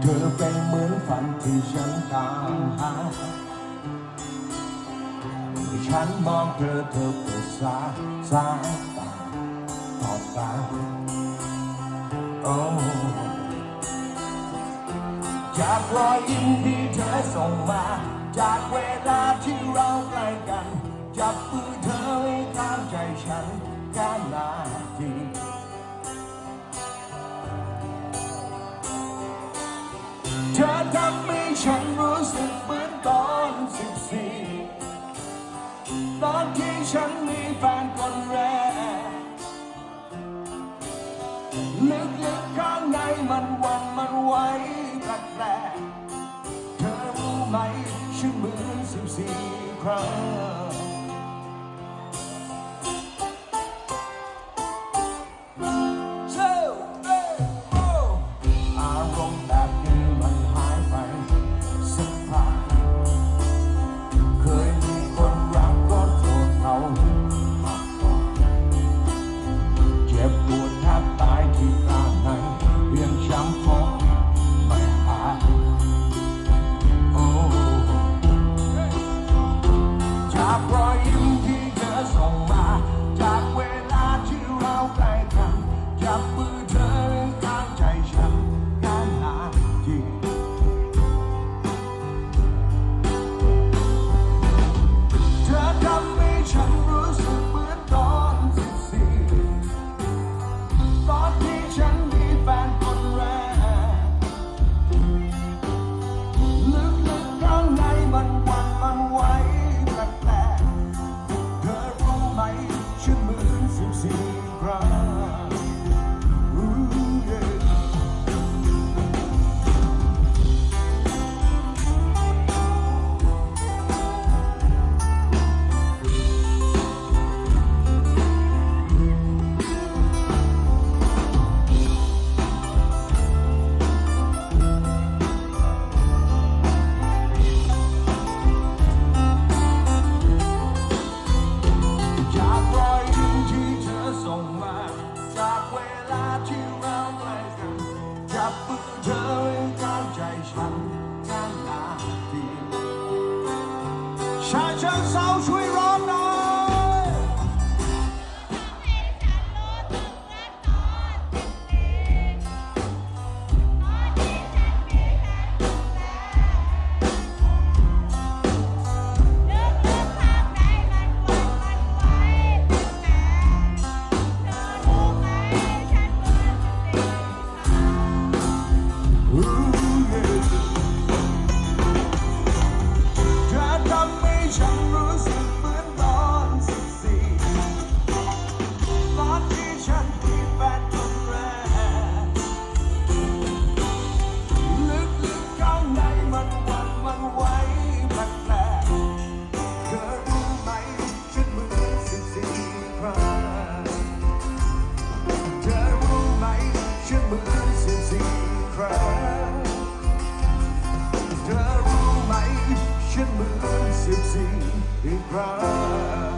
เธอเป็นเหมือนฝันที่ฉันตามหาฉันมองเธอเธอเปิดสายสายตาตอบตาโอ้จากรอยยิ้มที่เธอส่งมา จากเวลาที่เราใกล้กัน จับมือเธอไว้ตามใจฉันกัาน้า ธอทำให้ฉันรู้สึกเหมือนตอนสิบสี่ตอนที่ฉันมีแฟนคนแรก ลึกๆข้างในมันวันมันไหวแปลกๆเธอรู้ไหมฉันเหมือนสิบสี่ครั้ง 他想扫除。gypsy in crime.